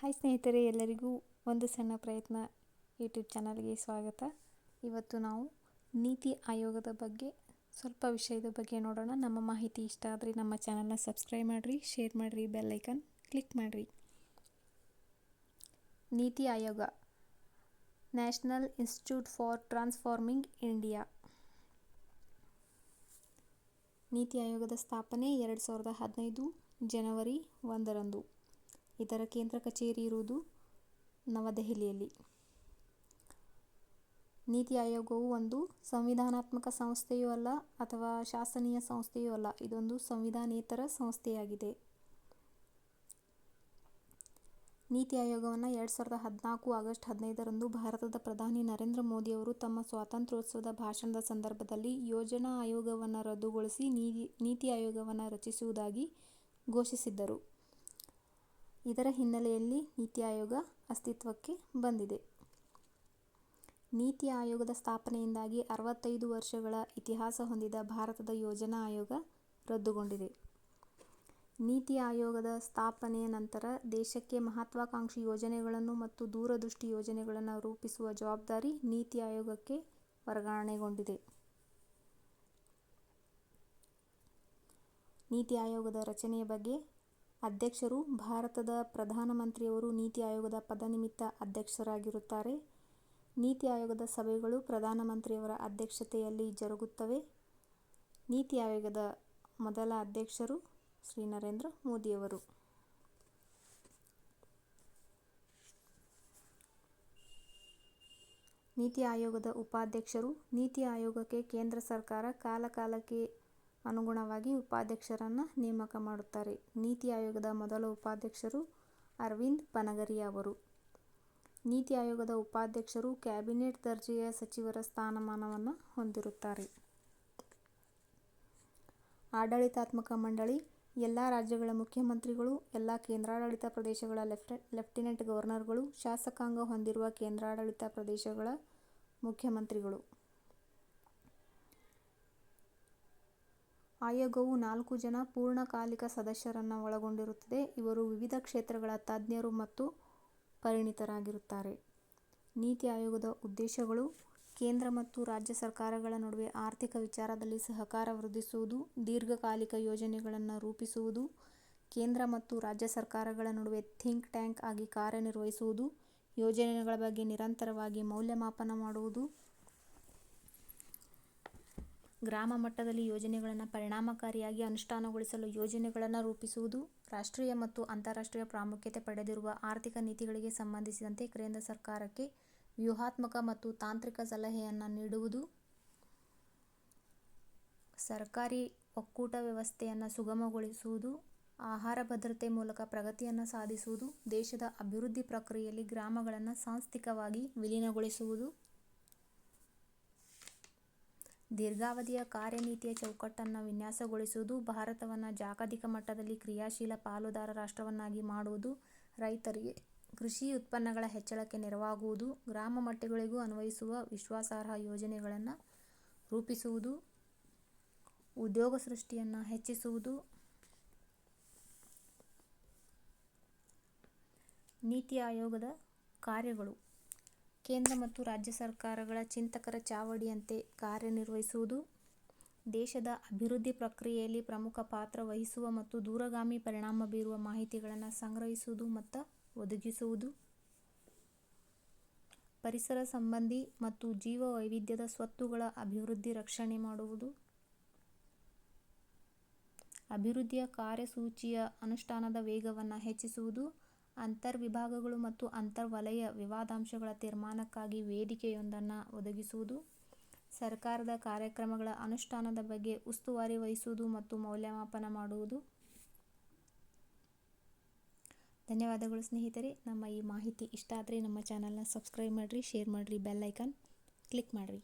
Hi ಸ್ನೇಹಿತರೆ, ಎಲ್ಲರಿಗೂ ಒಂದು ಸಣ್ಣ ಪ್ರಯತ್ನ ಯೂಟ್ಯೂಬ್ ಚಾನಲ್ಗೆ ಸ್ವಾಗತ. ಇವತ್ತು ನಾವು ನೀತಿ ಆಯೋಗದ ಬಗ್ಗೆ, ಸ್ವಲ್ಪ ವಿಷಯದ ಬಗ್ಗೆ ನೋಡೋಣ. ನಮ್ಮ ಮಾಹಿತಿ ಇಷ್ಟ ಆದರೆ ನಮ್ಮ ಚಾನಲ್ನ ಸಬ್ಸ್ಕ್ರೈಬ್ ಮಾಡಿರಿ, ಶೇರ್ ಮಾಡಿರಿ, ಬೆಲ್ ಐಕನ್ ಕ್ಲಿಕ್ ಮಾಡಿರಿ. NITI Aayog, national institute for transforming India. NITI ಆಯೋಗದ ಸ್ಥಾಪನೆ ಎರಡು ಸಾವಿರದ ಹದಿನೈದು ಜನವರಿ ಒಂದರಂದು. ಇದರ ಕೇಂದ್ರ ಕಚೇರಿ ಇರುವುದು ನವದೆಹಲಿಯಲ್ಲಿ. ನೀತಿ ಆಯೋಗವು ಒಂದು ಸಂವಿಧಾನಾತ್ಮಕ ಸಂಸ್ಥೆಯೂ ಅಲ್ಲ ಅಥವಾ ಶಾಸನೀಯ ಸಂಸ್ಥೆಯೂ ಅಲ್ಲ, ಇದೊಂದು ಸಂವಿಧಾನೇತರ ಸಂಸ್ಥೆಯಾಗಿದೆ. ನೀತಿ ಆಯೋಗವನ್ನು ಎರಡು ಸಾವಿರದ ಹದಿನಾಲ್ಕು ಆಗಸ್ಟ್ ಹದಿನೈದರಂದು ಭಾರತದ ಪ್ರಧಾನಿ ನರೇಂದ್ರ ಮೋದಿಯವರು ತಮ್ಮ ಸ್ವಾತಂತ್ರ್ಯೋತ್ಸವದ ಭಾಷಣದ ಸಂದರ್ಭದಲ್ಲಿ ಯೋಜನಾ ಆಯೋಗವನ್ನು ರದ್ದುಗೊಳಿಸಿ ನೀತಿ ಆಯೋಗವನ್ನು ರಚಿಸುವುದಾಗಿ ಘೋಷಿಸಿದ್ದರು. ಇದರ ಹಿನ್ನೆಲೆಯಲ್ಲಿ ನೀತಿ ಆಯೋಗ ಅಸ್ತಿತ್ವಕ್ಕೆ ಬಂದಿದೆ. ನೀತಿ ಆಯೋಗದ ಸ್ಥಾಪನೆಯಿಂದಾಗಿ ಅರವತ್ತೈದು ವರ್ಷಗಳ ಇತಿಹಾಸ ಹೊಂದಿದ ಭಾರತದ ಯೋಜನಾ ಆಯೋಗ ರದ್ದುಗೊಂಡಿದೆ. ನೀತಿ ಆಯೋಗದ ಸ್ಥಾಪನೆಯ ನಂತರ ದೇಶಕ್ಕೆ ಮಹತ್ವಾಕಾಂಕ್ಷಿ ಯೋಜನೆಗಳನ್ನು ಮತ್ತು ದೂರದೃಷ್ಟಿ ಯೋಜನೆಗಳನ್ನು ರೂಪಿಸುವ ಜವಾಬ್ದಾರಿ ನೀತಿ ಆಯೋಗಕ್ಕೆ ವರ್ಗಾವಣೆಗೊಂಡಿದೆ. ನೀತಿ ಆಯೋಗದ ರಚನೆಯ ಬಗ್ಗೆ ಅಧ್ಯಕ್ಷರು ಭಾರತದ ಪ್ರಧಾನಮಂತ್ರಿಯವರು ನೀತಿ ಆಯೋಗದ ಪದನಿಮಿತ್ತ ಅಧ್ಯಕ್ಷರಾಗಿರುತ್ತಾರೆ. ನೀತಿ ಆಯೋಗದ ಸಭೆಗಳು ಪ್ರಧಾನಮಂತ್ರಿಯವರ ಅಧ್ಯಕ್ಷತೆಯಲ್ಲಿ ಜರುಗುತ್ತವೆ. ನೀತಿ ಆಯೋಗದ ಮೊದಲ ಅಧ್ಯಕ್ಷರು ಶ್ರೀ ನರೇಂದ್ರ ಮೋದಿಯವರು. ನೀತಿ ಆಯೋಗದ ಉಪಾಧ್ಯಕ್ಷರು ನೀತಿ ಆಯೋಗಕ್ಕೆ ಕೇಂದ್ರ ಸರ್ಕಾರ ಕಾಲಕಾಲಕ್ಕೆ ಅನುಗುಣವಾಗಿ ಉಪಾಧ್ಯಕ್ಷರನ್ನು ನೇಮಕ ಮಾಡುತ್ತಾರೆ. ನೀತಿ ಆಯೋಗದ ಮೊದಲ ಉಪಾಧ್ಯಕ್ಷರು ಅರವಿಂದ್ ಪನಗರಿ ಅವರು. ನೀತಿ ಆಯೋಗದ ಉಪಾಧ್ಯಕ್ಷರು ಕ್ಯಾಬಿನೆಟ್ ದರ್ಜೆಯ ಸಚಿವರ ಸ್ಥಾನಮಾನವನ್ನು ಹೊಂದಿರುತ್ತಾರೆ. ಆಡಳಿತಾತ್ಮಕ ಮಂಡಳಿ, ಎಲ್ಲ ರಾಜ್ಯಗಳ ಮುಖ್ಯಮಂತ್ರಿಗಳು, ಎಲ್ಲ ಕೇಂದ್ರಾಡಳಿತ ಪ್ರದೇಶಗಳ ಲೆಫ್ಟಿನೆಂಟ್ ಗವರ್ನರ್ಗಳು, ಶಾಸಕಾಂಗ ಹೊಂದಿರುವ ಕೇಂದ್ರಾಡಳಿತ ಪ್ರದೇಶಗಳ ಮುಖ್ಯಮಂತ್ರಿಗಳು. ಆಯೋಗವು ನಾಲ್ಕು ಜನ ಪೂರ್ಣಕಾಲಿಕ ಸದಸ್ಯರನ್ನು ಒಳಗೊಂಡಿರುತ್ತದೆ. ಇವರು ವಿವಿಧ ಕ್ಷೇತ್ರಗಳ ತಜ್ಞರು ಮತ್ತು ಪರಿಣಿತರಾಗಿರುತ್ತಾರೆ. ನೀತಿ ಆಯೋಗದ ಉದ್ದೇಶಗಳು, ಕೇಂದ್ರ ಮತ್ತು ರಾಜ್ಯ ಸರ್ಕಾರಗಳ ನಡುವೆ ಆರ್ಥಿಕ ವಿಚಾರದಲ್ಲಿ ಸಹಕಾರ ವೃದ್ಧಿಸುವುದು, ದೀರ್ಘಕಾಲಿಕ ಯೋಜನೆಗಳನ್ನು ರೂಪಿಸುವುದು, ಕೇಂದ್ರ ಮತ್ತು ರಾಜ್ಯ ಸರ್ಕಾರಗಳ ನಡುವೆ ಥಿಂಕ್ ಟ್ಯಾಂಕ್ ಆಗಿ ಕಾರ್ಯನಿರ್ವಹಿಸುವುದು, ಯೋಜನೆಗಳ ಬಗ್ಗೆ ನಿರಂತರವಾಗಿ ಮೌಲ್ಯಮಾಪನ ಮಾಡುವುದು ಗ್ರಾಮ ಮಟ್ಟದಲ್ಲಿ ಯೋಜನೆಗಳನ್ನು ಪರಿಣಾಮಕಾರಿಯಾಗಿ ಅನುಷ್ಠಾನಗೊಳಿಸಲು ಯೋಜನೆಗಳನ್ನು ರೂಪಿಸುವುದು, ರಾಷ್ಟ್ರೀಯ ಮತ್ತು ಅಂತಾರಾಷ್ಟ್ರೀಯ ಪ್ರಾಮುಖ್ಯತೆ ಪಡೆದಿರುವ ಆರ್ಥಿಕ ನೀತಿಗಳಿಗೆ ಸಂಬಂಧಿಸಿದಂತೆ ಕೇಂದ್ರ ಸರ್ಕಾರಕ್ಕೆ ವ್ಯೂಹಾತ್ಮಕ ಮತ್ತು ತಾಂತ್ರಿಕ ಸಲಹೆಯನ್ನು ನೀಡುವುದು, ಸರ್ಕಾರಿ ಒಕ್ಕೂಟ ವ್ಯವಸ್ಥೆಯನ್ನು ಸುಗಮಗೊಳಿಸುವುದು, ಆಹಾರ ಭದ್ರತೆ ಮೂಲಕ ಪ್ರಗತಿಯನ್ನು ಸಾಧಿಸುವುದು, ದೇಶದ ಅಭಿವೃದ್ಧಿ ಪ್ರಕ್ರಿಯೆಯಲ್ಲಿ ಗ್ರಾಮಗಳನ್ನು ಸಾಂಸ್ಥಿಕವಾಗಿ ವಿಲೀನಗೊಳಿಸುವುದು. ದೀರ್ಘಾವಧಿಯ ಕಾರ್ಯನೀತಿಯ ಚೌಕಟ್ಟನ್ನು ವಿನ್ಯಾಸಗೊಳಿಸುವುದು, ಭಾರತವನ್ನ ಜಾಗತಿಕ ಮಟ್ಟದಲ್ಲಿ ಕ್ರಿಯಾಶೀಲ ಪಾಲುದಾರ ರಾಷ್ಟ್ರವನ್ನಾಗಿ ಮಾಡುವುದು, ರೈತರಿಗೆ ಕೃಷಿ ಉತ್ಪನ್ನಗಳ ಹೆಚ್ಚಳಕ್ಕೆ ನೆರವಾಗುವುದು, ಗ್ರಾಮ ಮಟ್ಟಗಳಿಗೂ ಅನ್ವಯಿಸುವ ವಿಶ್ವಾಸಾರ್ಹ ಯೋಜನೆಗಳನ್ನು ರೂಪಿಸುವುದು, ಉದ್ಯೋಗ ಸೃಷ್ಟಿಯನ್ನು ಹೆಚ್ಚಿಸುವುದು, ನೀತಿ ಆಯೋಗದ ಕಾರ್ಯಗಳು. ಕೇಂದ್ರ ಮತ್ತು ರಾಜ್ಯ ಸರ್ಕಾರಗಳ ಚಿಂತಕರ ಚಾವಡಿಯಂತೆ ಕಾರ್ಯನಿರ್ವಹಿಸುವುದು ದೇಶದ ಅಭಿವೃದ್ಧಿ ಪ್ರಕ್ರಿಯೆಯಲ್ಲಿ ಪ್ರಮುಖ ಪಾತ್ರ ವಹಿಸುವ ಮತ್ತು ದೂರಗಾಮಿ ಪರಿಣಾಮ ಬೀರುವ ಮಾಹಿತಿಗಳನ್ನು ಸಂಗ್ರಹಿಸುವುದು ಮತ್ತು ಒದಗಿಸುವುದು. ಪರಿಸರ ಸಂಬಂಧಿ ಮತ್ತು ಜೀವ ವೈವಿಧ್ಯದ ಸ್ವತ್ತುಗಳ ಅಭಿವೃದ್ಧಿ ರಕ್ಷಣೆ ಮಾಡುವುದು. ಅಭಿವೃದ್ಧಿಯ ಕಾರ್ಯಸೂಚಿಯ ಅನುಷ್ಠಾನದ ವೇಗವನ್ನು ಹೆಚ್ಚಿಸುವುದು. ಅಂತರ್ವಿಭಾಗಗಳು ಮತ್ತು ಅಂತರ್ವಲಯ ವಿವಾದಾಂಶಗಳ ತೀರ್ಮಾನಕ್ಕಾಗಿ ವೇದಿಕೆಯೊಂದನ್ನು ಒದಗಿಸುವುದು, ಸರ್ಕಾರದ ಕಾರ್ಯಕ್ರಮಗಳ ಅನುಷ್ಠಾನದ ಬಗ್ಗೆ ಉಸ್ತುವಾರಿ ವಹಿಸುವುದು ಮತ್ತು ಮೌಲ್ಯಮಾಪನ ಮಾಡುವುದು. ಧನ್ಯವಾದಗಳು ಸ್ನೇಹಿತರೆ. ನಮ್ಮ ಈ ಮಾಹಿತಿ ಇಷ್ಟ ಆದರೆ ನಮ್ಮ ಚಾನಲ್ನ ಸಬ್ಸ್ಕ್ರೈಬ್ ಮಾಡಿರಿ, ಶೇರ್ ಮಾಡಿರಿ, ಬೆಲ್ ಐಕಾನ್ ಕ್ಲಿಕ್ ಮಾಡಿರಿ.